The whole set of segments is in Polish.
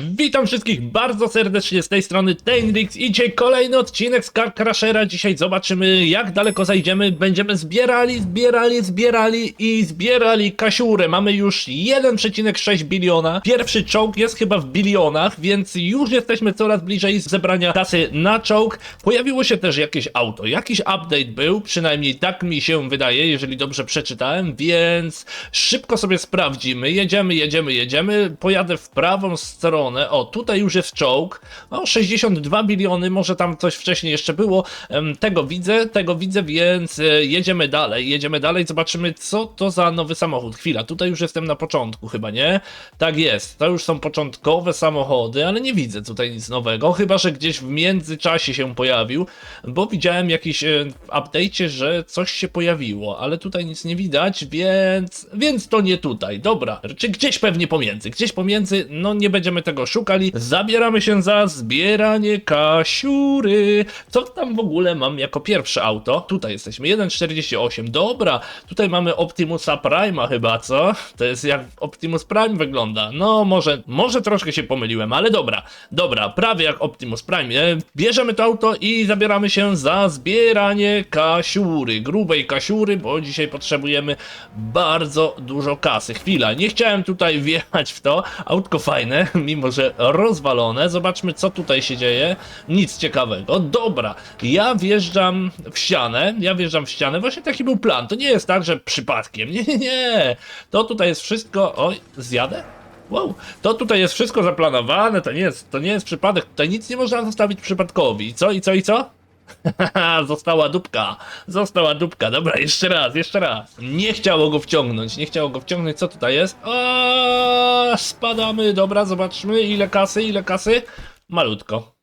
Witam wszystkich bardzo serdecznie z tej strony Tainrix i dzisiaj kolejny odcinek z Car Crashera. Dzisiaj zobaczymy jak daleko zajdziemy. Będziemy zbierali, zbierali, zbierali i zbierali kasiurę. Mamy już 1,6 biliona. Pierwszy czołg jest chyba w bilionach, więc już jesteśmy coraz bliżej zebrania kasy na czołg. Pojawiło się też jakieś auto, jakiś update był, przynajmniej tak mi się wydaje, jeżeli dobrze przeczytałem, więc szybko sobie sprawdzimy. Jedziemy, jedziemy, jedziemy. Pojadę w prawą stronę. O, tutaj już jest czołg. O, 62 biliony, może tam coś wcześniej jeszcze było. Tego widzę, tego widzę, więc e, jedziemy dalej. Jedziemy dalej, zobaczymy, co to za nowy samochód. Chwila, tutaj już jestem na początku, chyba nie? Tak jest, to już są początkowe samochody, ale nie widzę tutaj nic nowego, chyba że gdzieś w międzyczasie się pojawił, bo widziałem jakiś e, w update'cie, że coś się pojawiło, ale tutaj nic nie widać, więc więc to nie tutaj. Dobra, czy gdzieś pewnie pomiędzy, gdzieś pomiędzy, no nie będziemy tego szukali. Zabieramy się za zbieranie kasiury. Co tam w ogóle mam jako pierwsze auto? Tutaj jesteśmy 1.48. Dobra, tutaj mamy Optimusa Prime'a chyba, co? To jest jak Optimus Prime wygląda. No może może troszkę się pomyliłem, ale dobra. Dobra, prawie jak Optimus Prime. Bierzemy to auto i zabieramy się za zbieranie kasiury, grubej kasiury, bo dzisiaj potrzebujemy bardzo dużo kasy. Chwila, nie chciałem tutaj wjechać w to. Autko fajne, mimo że rozwalone. Zobaczmy, co tutaj się dzieje. Nic ciekawego. Dobra, ja wjeżdżam w ścianę. Ja wjeżdżam w ścianę. Właśnie taki był plan. To nie jest tak, że przypadkiem. Nie, nie, nie. To tutaj jest wszystko. Oj, zjadę? Wow, to tutaj jest wszystko zaplanowane, to nie jest, to nie jest przypadek, tutaj nic nie można zostawić przypadkowi. I co, i co, i co? Została dupka, została dupka. Dobra, jeszcze raz, jeszcze raz. Nie chciało go wciągnąć, nie chciało go wciągnąć. Co tutaj jest? O, spadamy, dobra, zobaczmy ile kasy, ile kasy. Malutko.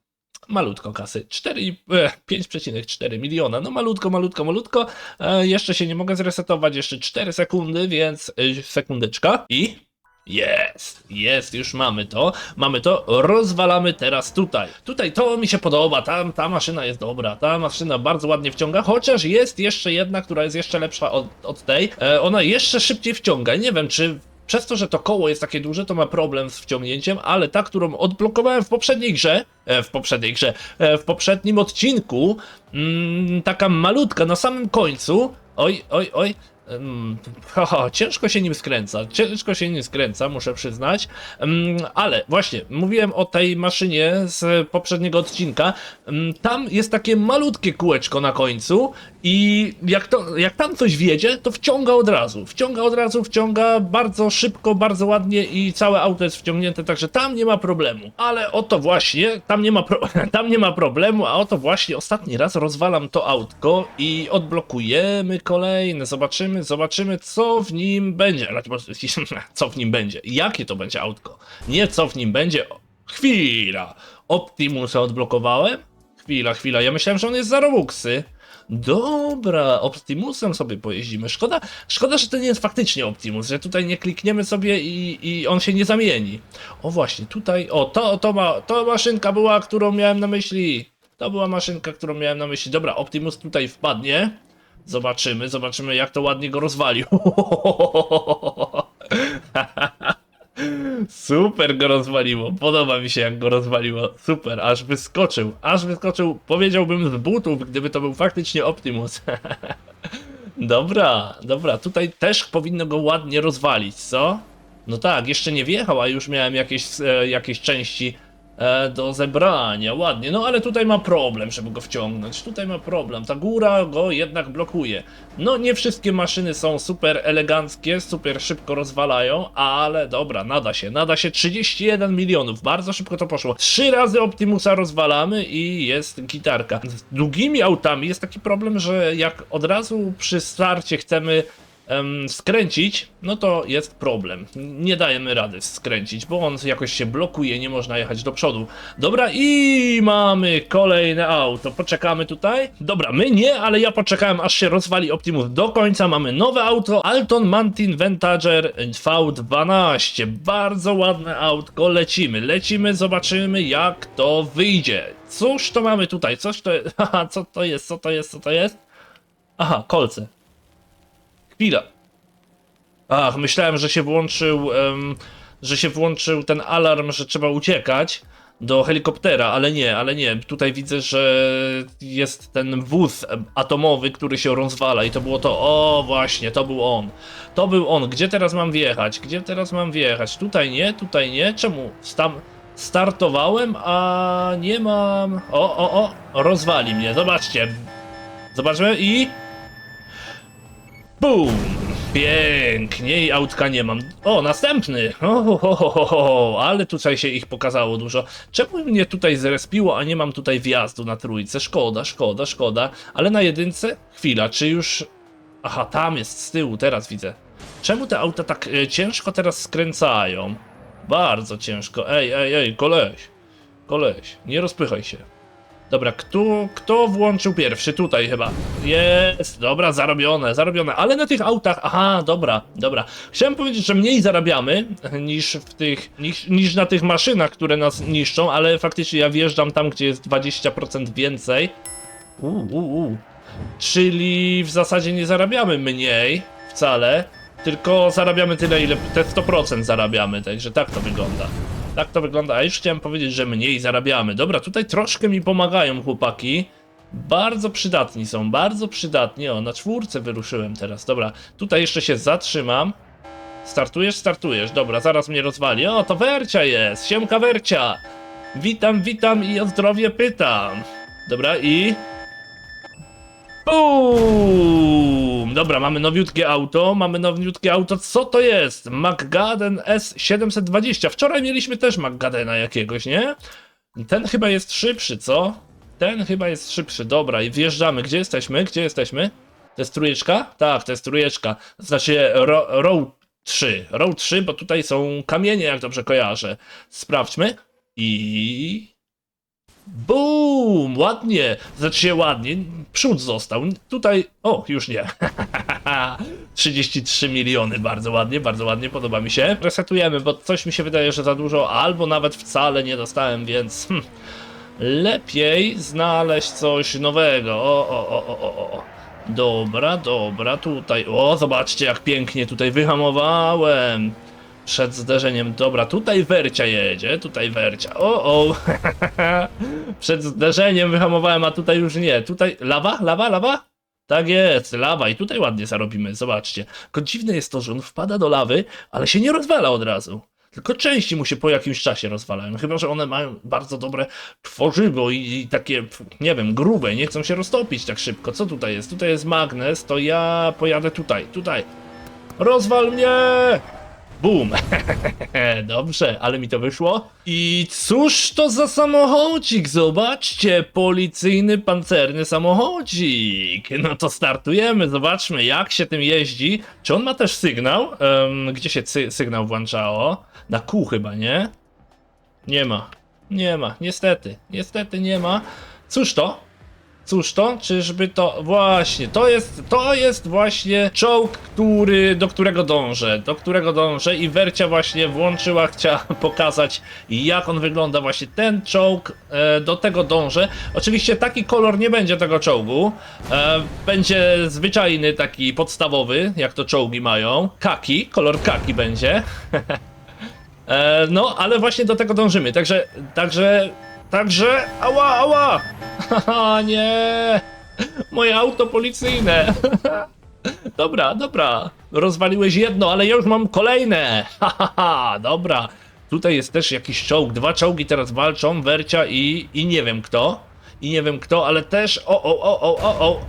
Malutko kasy. 4, e, 5,4 miliona. No malutko, malutko, malutko. E, jeszcze się nie mogę zresetować, jeszcze 4 sekundy, więc e, sekundeczka. I jest, jest, już mamy to. Mamy to, rozwalamy teraz tutaj. Tutaj to mi się podoba, tam ta maszyna jest dobra, ta maszyna bardzo ładnie wciąga, chociaż jest jeszcze jedna, która jest jeszcze lepsza od, od tej. E, ona jeszcze szybciej wciąga. Nie wiem, czy przez to, że to koło jest takie duże, to ma problem z wciągnięciem, ale ta, którą odblokowałem w poprzedniej grze, e, w poprzedniej grze, e, w poprzednim odcinku, mm, taka malutka na samym końcu, oj, oj, oj, Haha, ciężko się nim skręca, ciężko się nim skręca, muszę przyznać, Ym, ale właśnie, mówiłem o tej maszynie z poprzedniego odcinka, Ym, tam jest takie malutkie kółeczko na końcu i jak, to, jak tam coś wiedzie, to wciąga od razu, wciąga od razu, wciąga bardzo szybko, bardzo ładnie i całe auto jest wciągnięte, także tam nie ma problemu, ale oto właśnie, tam nie ma, tam nie ma problemu, a oto właśnie ostatni raz rozwalam to autko i odblokujemy kolejne, zobaczymy, zobaczymy co w nim będzie, co w nim będzie, jakie to będzie autko, nie co w nim będzie, chwila, Optimusa odblokowałem, chwila, chwila, ja myślałem, że on jest za Robuxy, Dobra, Optimusem sobie pojeździmy. Szkoda, szkoda, że to nie jest faktycznie Optimus, że tutaj nie klikniemy sobie i, i on się nie zamieni. O właśnie, tutaj, o to, to, ma, to maszynka była, którą miałem na myśli. To była maszynka, którą miałem na myśli. Dobra, Optimus tutaj wpadnie. Zobaczymy, zobaczymy jak to ładnie go rozwalił. Super go rozwaliło. Podoba mi się, jak go rozwaliło. Super, aż wyskoczył. Aż wyskoczył, powiedziałbym, z butów, gdyby to był faktycznie Optimus. dobra, dobra. Tutaj też powinno go ładnie rozwalić, co? No tak, jeszcze nie wjechał, a już miałem jakieś, e, jakieś części e, do zebrania. Ładnie, no ale tutaj ma problem, żeby go wciągnąć. Tutaj ma problem. Ta góra go jednak blokuje. No nie wszystkie maszyny są super eleganckie, super szybko rozwalają, ale dobra, nada się. Nada się 31 milionów. Bardzo szybko to poszło. Trzy razy Optimusa rozwalamy i jest gitarka. Z długimi autami jest taki problem, że jak od razu przy starcie chcemy em, skręcić, no to jest problem. Nie dajemy rady skręcić, bo on jakoś się blokuje, nie można jechać do przodu. Dobra, i mamy kolejne auto. Poczekamy tutaj. Dobra, my nie, ale ja poczekałem, aż się rozwali Optimus do końca. Mamy nowe auto, Alton Mantin Ventager V12. Bardzo ładne autko. Lecimy, lecimy, zobaczymy jak to wyjdzie. Cóż to mamy tutaj? Coś to? Haha, co to jest? Co to jest? Co to jest? Aha, kolce. Chwila. Ach, myślałem, że się włączył em, że się włączył ten alarm, że trzeba uciekać do helikoptera, ale nie, ale nie. Tutaj widzę, że jest ten wóz atomowy, który się rozwala i to było to. O, właśnie, to był on. To był on. Gdzie teraz mam wjechać? Gdzie teraz mam wjechać? Tutaj nie, tutaj nie. Czemu? Tam startowałem, a nie mam. O, o, o, rozwali mnie. Zobaczcie. Zobaczmy i. Bum! Pięknie i autka nie mam. O, następny! O, ho, ho, ho, ho, ho. ale tutaj się ich pokazało dużo. Czemu mnie tutaj zrespiło, a nie mam tutaj wjazdu na trójce? Szkoda, szkoda, szkoda. Ale na jedynce? Chwila, czy już... Aha, tam jest z tyłu, teraz widzę. Czemu te auta tak e, ciężko teraz skręcają? Bardzo ciężko. Ej, ej, ej, koleś. Koleś, nie rozpychaj się. Dobra, kto, kto włączył pierwszy? Tutaj chyba. Jest, dobra, zarobione, zarobione. Ale na tych autach, aha, dobra, dobra. Chciałem powiedzieć, że mniej zarabiamy niż w tych, niż, niż na tych maszynach, które nas niszczą, ale faktycznie ja wjeżdżam tam, gdzie jest 20% więcej. Uuu, uu, uu. Czyli w zasadzie nie zarabiamy mniej wcale, tylko zarabiamy tyle, ile te 100% zarabiamy, także tak to wygląda. Tak to wygląda, a już chciałem powiedzieć, że mniej zarabiamy. Dobra, tutaj troszkę mi pomagają chłopaki. Bardzo przydatni są, bardzo przydatni. O, na czwórce wyruszyłem teraz. Dobra, tutaj jeszcze się zatrzymam. Startujesz, startujesz. Dobra, zaraz mnie rozwali. O, to Wercia jest. Siemka Wercia. Witam, witam i o zdrowie pytam. Dobra, i... Boom! Dobra, mamy nowiutkie auto, mamy nowiutkie auto. Co to jest? McGaden S720. Wczoraj mieliśmy też McGadena jakiegoś, nie? Ten chyba jest szybszy, co? Ten chyba jest szybszy. Dobra, i wjeżdżamy. Gdzie jesteśmy? Gdzie jesteśmy? To jest trójeczka? Tak, to jest trójeczka. Znaczy ro, row 3. Row 3, bo tutaj są kamienie, jak dobrze kojarzę. Sprawdźmy. I... Boom! Ładnie! Znaczy się ładnie. Przód został. Tutaj. O, już nie. 33 miliony. Bardzo ładnie, bardzo ładnie. Podoba mi się. Resetujemy, bo coś mi się wydaje, że za dużo, albo nawet wcale nie dostałem, więc. Hmm. Lepiej znaleźć coś nowego. O, o, o, o, o, o. Dobra, dobra, tutaj. O, zobaczcie, jak pięknie tutaj wyhamowałem. Przed zderzeniem. Dobra, tutaj Wercia jedzie, tutaj Wercia. O, o. Przed zderzeniem wyhamowałem, a tutaj już nie. Tutaj lawa, lawa, lawa? Tak jest, lawa i tutaj ładnie zarobimy, zobaczcie. Tylko dziwne jest to, że on wpada do lawy, ale się nie rozwala od razu. Tylko części mu się po jakimś czasie rozwalają. Chyba, że one mają bardzo dobre tworzywo i, i takie, nie wiem, grube, nie chcą się roztopić tak szybko. Co tutaj jest? Tutaj jest magnes, to ja pojadę tutaj, tutaj. Rozwal mnie! Bum! Dobrze, ale mi to wyszło. I cóż to za samochodzik? Zobaczcie, policyjny pancerny samochodzik. No to startujemy, zobaczmy jak się tym jeździ. Czy on ma też sygnał? Em, gdzie się sy sygnał włączało? Na kół chyba, nie? Nie ma. Nie ma, niestety. Niestety nie ma. Cóż to? Cóż to? Czyżby to właśnie, to jest, to jest właśnie czołg, który, do którego dążę, do którego dążę i Wercia właśnie włączyła, chciała pokazać jak on wygląda, właśnie ten czołg, e, do tego dążę. Oczywiście taki kolor nie będzie tego czołgu, e, będzie zwyczajny, taki podstawowy, jak to czołgi mają, kaki, kolor kaki będzie. E, no, ale właśnie do tego dążymy, także, także, także, ała, ała! Haha, nie! Moje auto policyjne! dobra, dobra, rozwaliłeś jedno, ale ja już mam kolejne! Hahaha, dobra. Tutaj jest też jakiś czołg, dwa czołgi teraz walczą, Wercia i, i nie wiem kto. I nie wiem kto, ale też. O, o, o, o, o, o.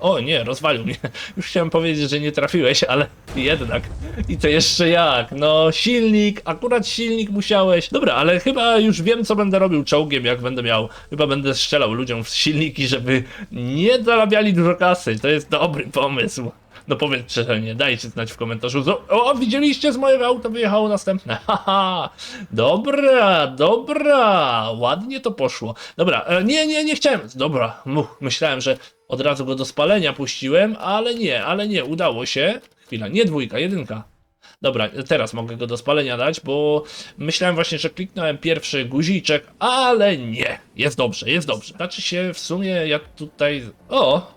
o nie, rozwalił mnie. Już chciałem powiedzieć, że nie trafiłeś, ale jednak. I to jeszcze jak? No, silnik, akurat silnik musiałeś. Dobra, ale chyba już wiem, co będę robił czołgiem, jak będę miał. Chyba będę strzelał ludziom w silniki, żeby nie zarabiali dużo kasy. To jest dobry pomysł. No powiedzcie, że nie, dajcie znać w komentarzu. O, widzieliście, z mojego auta wyjechało następne. Haha, dobra, dobra, ładnie to poszło. Dobra, e, nie, nie, nie chciałem. Dobra, much, myślałem, że od razu go do spalenia puściłem, ale nie, ale nie, udało się. Chwila, nie dwójka, jedynka. Dobra, teraz mogę go do spalenia dać, bo myślałem właśnie, że kliknąłem pierwszy guziczek, ale nie. Jest dobrze, jest dobrze. Znaczy się w sumie ja tutaj. O!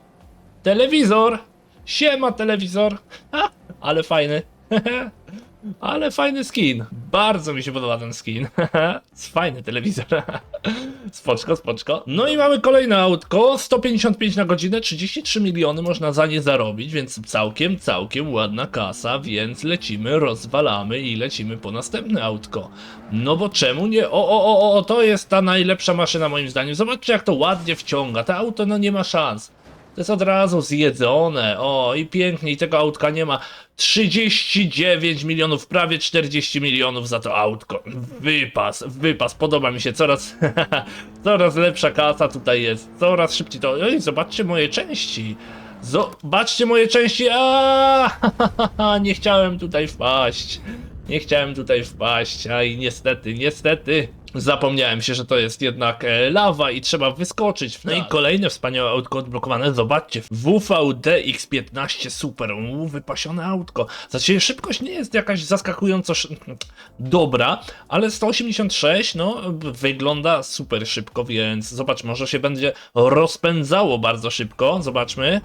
Telewizor! Siema telewizor! Ha, ale fajny. Ale fajny skin. Bardzo mi się podoba ten skin. Fajny telewizor. Spoczko, spoczko. No i mamy kolejne autko. 155 na godzinę, 33 miliony można za nie zarobić, więc całkiem, całkiem ładna kasa, więc lecimy, rozwalamy i lecimy po następne autko. No bo czemu nie? O, o, o, o, to jest ta najlepsza maszyna moim zdaniem. Zobaczcie jak to ładnie wciąga. To auto no nie ma szans. To jest od razu zjedzone. O, i pięknie, i tego autka nie ma. 39 milionów, prawie 40 milionów za to autko. Wypas, wypas, podoba mi się. Coraz, coraz lepsza kasa tutaj jest. Coraz szybciej to. Oj, zobaczcie moje części. Zobaczcie moje części. A, nie chciałem tutaj wpaść. Nie chciałem tutaj wpaść, a i niestety, niestety. Zapomniałem się, że to jest jednak e, lawa i trzeba wyskoczyć. No i kolejne wspaniałe autko odblokowane. Zobaczcie, WVD X15 Super. U, wypasione autko. Znaczy, szybkość nie jest jakaś zaskakująco dobra, ale 186, no, wygląda super szybko, więc zobacz, może się będzie rozpędzało bardzo szybko. Zobaczmy.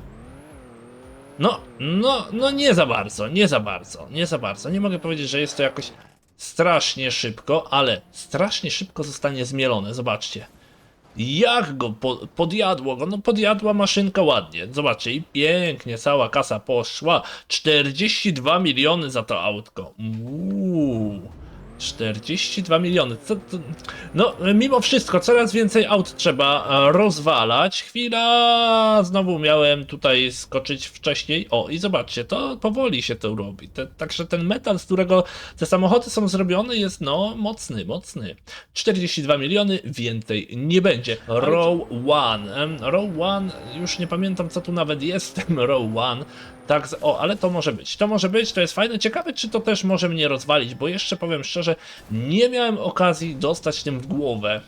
No, no, no nie za bardzo, nie za bardzo, nie za bardzo. Nie mogę powiedzieć, że jest to jakoś strasznie szybko, ale strasznie szybko zostanie zmielone. Zobaczcie. Jak go po, podjadło go? No podjadła maszynka ładnie. Zobaczcie i pięknie cała kasa poszła. 42 miliony za to autko. Uuu. 42 miliony. To, no, mimo wszystko, coraz więcej aut trzeba e, rozwalać. Chwila, znowu miałem tutaj skoczyć wcześniej. O, i zobaczcie, to powoli się to robi. Te, także ten metal, z którego te samochody są zrobione, jest no mocny, mocny. 42 miliony, więcej nie będzie. Row One. Em, Row One, już nie pamiętam co tu nawet jest w tym Row One. Tak, o, ale to może być. To może być, to jest fajne. Ciekawe, czy to też może mnie rozwalić, bo jeszcze powiem szczerze, nie miałem okazji dostać tym w głowę.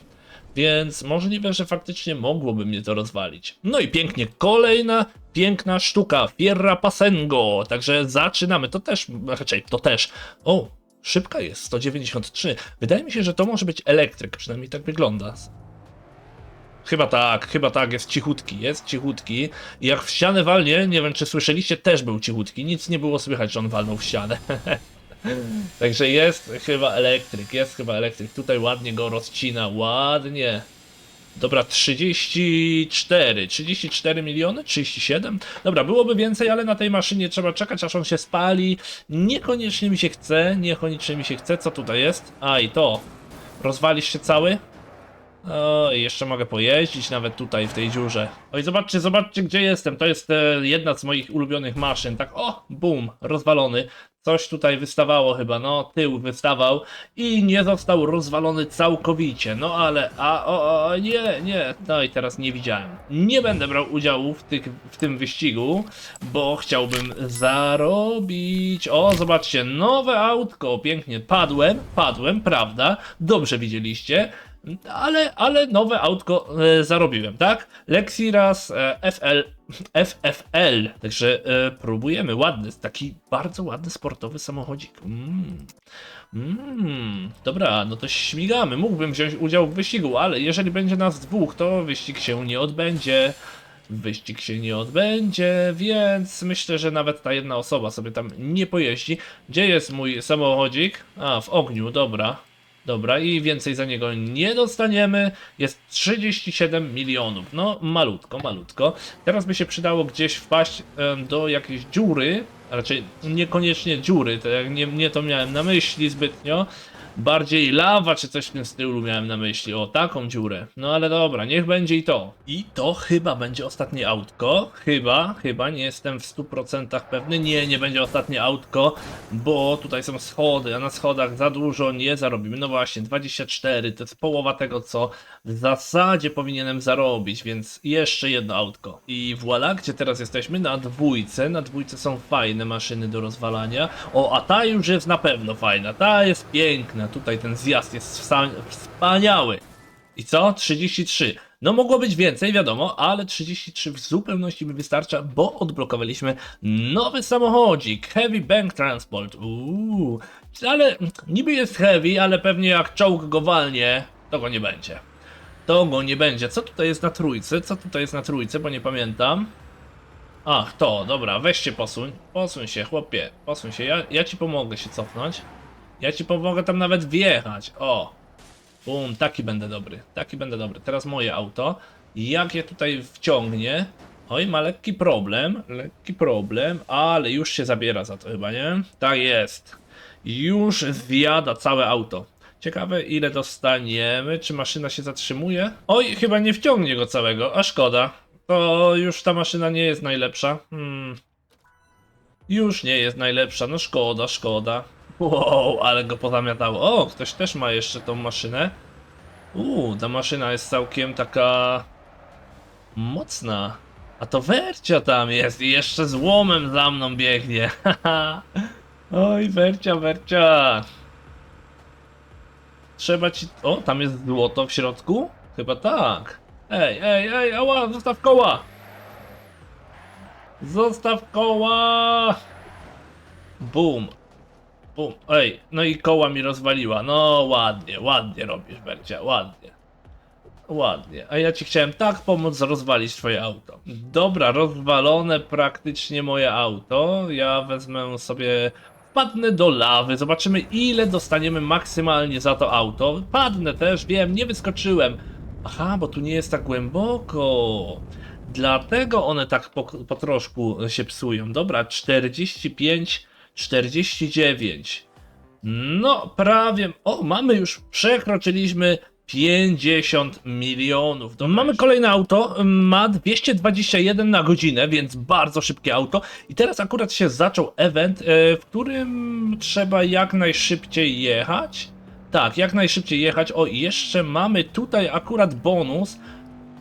Więc możliwe, że faktycznie mogłoby mnie to rozwalić. No i pięknie, kolejna piękna sztuka, Fierra Pasengo. Także zaczynamy. To też, raczej to też. O, szybka jest, 193. Wydaje mi się, że to może być elektryk, przynajmniej tak wygląda. Chyba tak, chyba tak, jest cichutki, jest cichutki. I jak w ścianę walnie, nie wiem czy słyszeliście, też był cichutki. Nic nie było słychać, że on walnął w ścianę. Także jest chyba elektryk, jest chyba elektryk. Tutaj ładnie go rozcina, ładnie. Dobra, 34, 34 miliony, 37. Dobra, byłoby więcej, ale na tej maszynie trzeba czekać, aż on się spali. Niekoniecznie mi się chce, niekoniecznie mi się chce. Co tutaj jest? A i to. Rozwalisz się cały? O, jeszcze mogę pojeździć nawet tutaj w tej dziurze. Oj, zobaczcie, zobaczcie gdzie jestem. To jest e, jedna z moich ulubionych maszyn. Tak, o, bum, rozwalony. Coś tutaj wystawało chyba, no, tył wystawał i nie został rozwalony całkowicie. No ale, a, o, o, nie, nie, no i teraz nie widziałem. Nie będę brał udziału w, tych, w tym wyścigu, bo chciałbym zarobić. O, zobaczcie, nowe autko, pięknie, padłem, padłem, prawda? Dobrze widzieliście. Ale, ale nowe autko e, zarobiłem, tak? Lexiras e, FL, FFL. Także e, próbujemy. Ładny, taki bardzo ładny sportowy samochodzik. Mm. Mm. Dobra, no to śmigamy. Mógłbym wziąć udział w wyścigu, ale jeżeli będzie nas dwóch, to wyścig się nie odbędzie. Wyścig się nie odbędzie, więc myślę, że nawet ta jedna osoba sobie tam nie pojeździ. Gdzie jest mój samochodzik? A, w ogniu, dobra. Dobra, i więcej za niego nie dostaniemy. Jest 37 milionów. No, malutko, malutko. Teraz by się przydało gdzieś wpaść do jakiejś dziury. Raczej niekoniecznie dziury, to jak nie, nie to miałem na myśli zbytnio. Bardziej lawa czy coś w tym stylu miałem na myśli. O, taką dziurę. No ale dobra, niech będzie i to. I to chyba będzie ostatnie autko. Chyba, chyba, nie jestem w 100% pewny. Nie, nie będzie ostatnie autko, bo tutaj są schody, a na schodach za dużo nie zarobimy. No właśnie, 24 to jest połowa tego, co w zasadzie powinienem zarobić, więc jeszcze jedno autko. I voilà, gdzie teraz jesteśmy? Na dwójce. Na dwójce są fajne maszyny do rozwalania. O, a ta już jest na pewno fajna. Ta jest piękna. Tutaj ten zjazd jest wspaniały. I co? 33. No mogło być więcej, wiadomo, ale 33 w zupełności mi wystarcza, bo odblokowaliśmy nowy samochodzik. Heavy Bank Transport. Uuu. Ale niby jest heavy, ale pewnie jak czołg go walnie, to go nie będzie. To go nie będzie. Co tutaj jest na trójce? Co tutaj jest na trójce, bo nie pamiętam. Ach, to, dobra, weź się posuń. Posuń się, chłopie, posuń się. Ja, ja ci pomogę się cofnąć. Ja ci pomogę tam nawet wjechać. O. Bum, taki będę dobry. Taki będę dobry. Teraz moje auto. Jak je tutaj wciągnie. Oj, ma lekki problem. Lekki problem, ale już się zabiera za to chyba, nie? Tak jest. Już zjada całe auto. Ciekawe ile dostaniemy. Czy maszyna się zatrzymuje? Oj, chyba nie wciągnie go całego, a szkoda. To już ta maszyna nie jest najlepsza. Hmm. Już nie jest najlepsza, no szkoda, szkoda. Wow, ale go pozamiatało. O, ktoś też ma jeszcze tą maszynę. Uuu, ta maszyna jest całkiem taka mocna. A to Wercia tam jest i jeszcze z łomem za mną biegnie. Oj, Wercia, Wercia. Trzeba ci... O, tam jest złoto w środku? Chyba tak. Ej, ej, ej, ała, zostaw koła! Zostaw koła! Bum. Bum. Ej, no i koła mi rozwaliła. No ładnie, ładnie robisz, Bercia, ładnie. Ładnie. A ja ci chciałem tak pomóc rozwalić twoje auto. Dobra, rozwalone praktycznie moje auto. Ja wezmę sobie. Wpadnę do lawy, zobaczymy ile dostaniemy maksymalnie za to auto. Padnę też, wiem, nie wyskoczyłem. Aha, bo tu nie jest tak głęboko. Dlatego one tak po, po troszku się psują. Dobra, 45, 49. No, prawie. O, mamy już, przekroczyliśmy 50 milionów. To mamy kolejne auto, ma 221 na godzinę, więc bardzo szybkie auto. I teraz akurat się zaczął event, e, w którym trzeba jak najszybciej jechać. Tak, jak najszybciej jechać. O, jeszcze mamy tutaj akurat bonus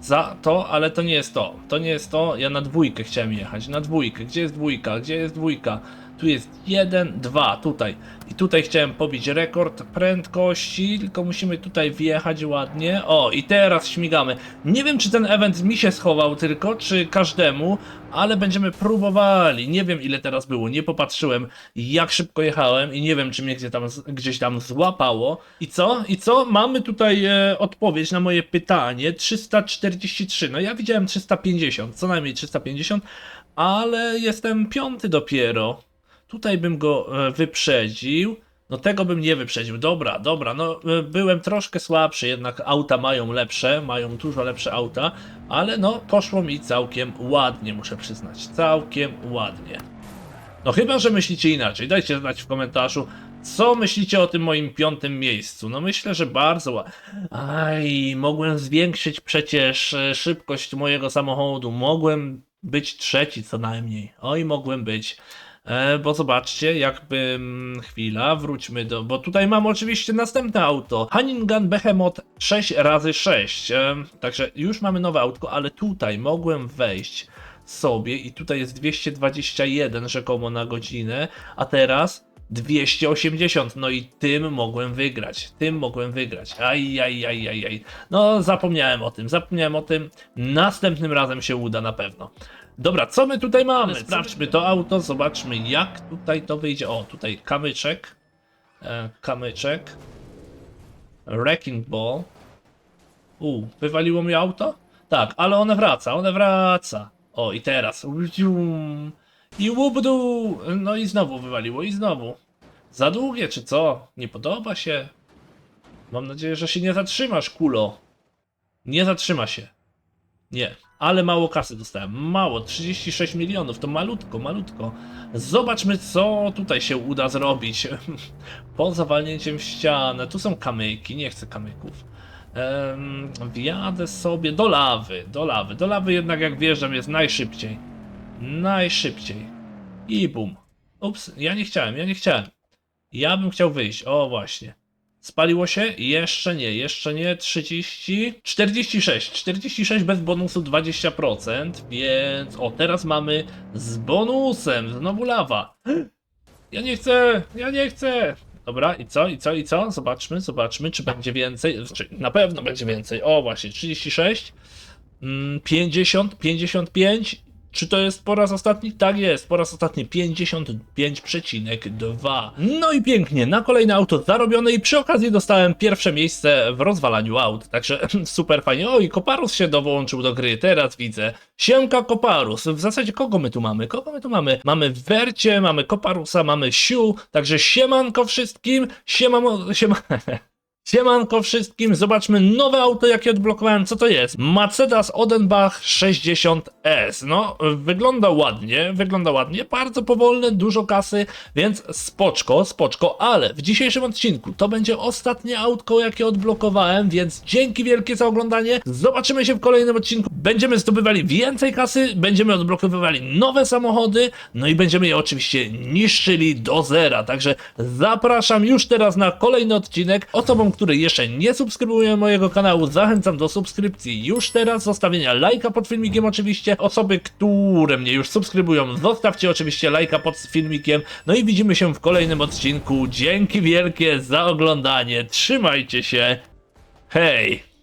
za to, ale to nie jest to. To nie jest to. Ja na dwójkę chciałem jechać. Na dwójkę. Gdzie jest dwójka? Gdzie jest dwójka? Tu jest jeden, dwa, tutaj. I tutaj chciałem pobić rekord prędkości, tylko musimy tutaj wjechać ładnie. O, i teraz śmigamy. Nie wiem, czy ten event mi się schował tylko, czy każdemu, ale będziemy próbowali. Nie wiem, ile teraz było, nie popatrzyłem, jak szybko jechałem i nie wiem, czy mnie gdzie tam, gdzieś tam złapało. I co? I co? Mamy tutaj e, odpowiedź na moje pytanie. 343. No ja widziałem 350, co najmniej 350, ale jestem piąty dopiero. Tutaj bym go e, wyprzedził. No tego bym nie wyprzedził. Dobra, dobra, no e, byłem troszkę słabszy, jednak auta mają lepsze, mają dużo lepsze auta, ale no poszło mi całkiem ładnie, muszę przyznać. Całkiem ładnie. No chyba, że myślicie inaczej. Dajcie znać w komentarzu, co myślicie o tym moim piątym miejscu. No myślę, że bardzo ładnie. Aj, mogłem zwiększyć przecież e, szybkość mojego samochodu. Mogłem być trzeci co najmniej. Oj, mogłem być. E, bo zobaczcie, jakby mm, chwila, wróćmy do. Bo tutaj mam oczywiście następne auto. Hanningan Behemoth 6x6. E, także już mamy nowe autko, ale tutaj mogłem wejść sobie i tutaj jest 221 rzekomo na godzinę, a teraz 280, no i tym mogłem wygrać, tym mogłem wygrać, aj, aj, aj, aj, aj. No zapomniałem o tym, zapomniałem o tym, następnym razem się uda na pewno. Dobra, co my tutaj mamy? Sprawdźmy to auto, zobaczmy jak tutaj to wyjdzie. O, tutaj kamyczek, e, kamyczek, wrecking ball. U, wywaliło mi auto? Tak, ale one wraca, one wraca. O, i teraz. I łubdu. No i znowu wywaliło, i znowu. Za długie, czy co? Nie podoba się? Mam nadzieję, że się nie zatrzymasz, kulo. Nie zatrzyma się. Nie, ale mało kasy dostałem. Mało, 36 milionów, to malutko, malutko. Zobaczmy, co tutaj się uda zrobić. Poza walnięciem w ścianę. Tu są kamyki, nie chcę kamyków. Em, wjadę sobie do lawy, do lawy. Do lawy jednak jak wjeżdżam jest najszybciej. Najszybciej. I bum. Ups, ja nie chciałem, ja nie chciałem. Ja bym chciał wyjść, o właśnie. Spaliło się? Jeszcze nie, jeszcze nie. 30, 46, 46 bez bonusu 20%, więc o teraz mamy z bonusem, znowu lawa. Ja nie chcę, ja nie chcę. Dobra, i co, i co, i co? Zobaczmy, zobaczmy, czy będzie więcej. Znaczy, na pewno będzie więcej. O, właśnie, 36, mm, 50, 55, Czy to jest po raz ostatni? Tak jest, po raz ostatni 55,2. No i pięknie, na kolejne auto zarobione i przy okazji dostałem pierwsze miejsce w rozwalaniu aut, także super fajnie. O i Koparus się dołączył do gry, teraz widzę. Siemka Koparus, w zasadzie kogo my tu mamy? Kogo my tu mamy? Mamy Wercie, mamy Koparusa, mamy Siu, także siemanko wszystkim, siemamo, siema... Siemanko wszystkim, zobaczmy nowe auto jakie odblokowałem, co to jest? Mercedes Odenbach 60S, no wygląda ładnie, wygląda ładnie, bardzo powolne, dużo kasy, więc spoczko, spoczko, ale w dzisiejszym odcinku to będzie ostatnie autko jakie odblokowałem, więc dzięki wielkie za oglądanie, zobaczymy się w kolejnym odcinku, będziemy zdobywali więcej kasy, będziemy odblokowywali nowe samochody, no i będziemy je oczywiście niszczyli do zera, także zapraszam już teraz na kolejny odcinek, osobom, które jeszcze nie subskrybują mojego kanału, zachęcam do subskrypcji już teraz, zostawienia lajka pod filmikiem oczywiście, osoby, które mnie już subskrybują, zostawcie oczywiście lajka pod filmikiem, no i widzimy się w kolejnym odcinku, dzięki wielkie za oglądanie, trzymajcie się, hej!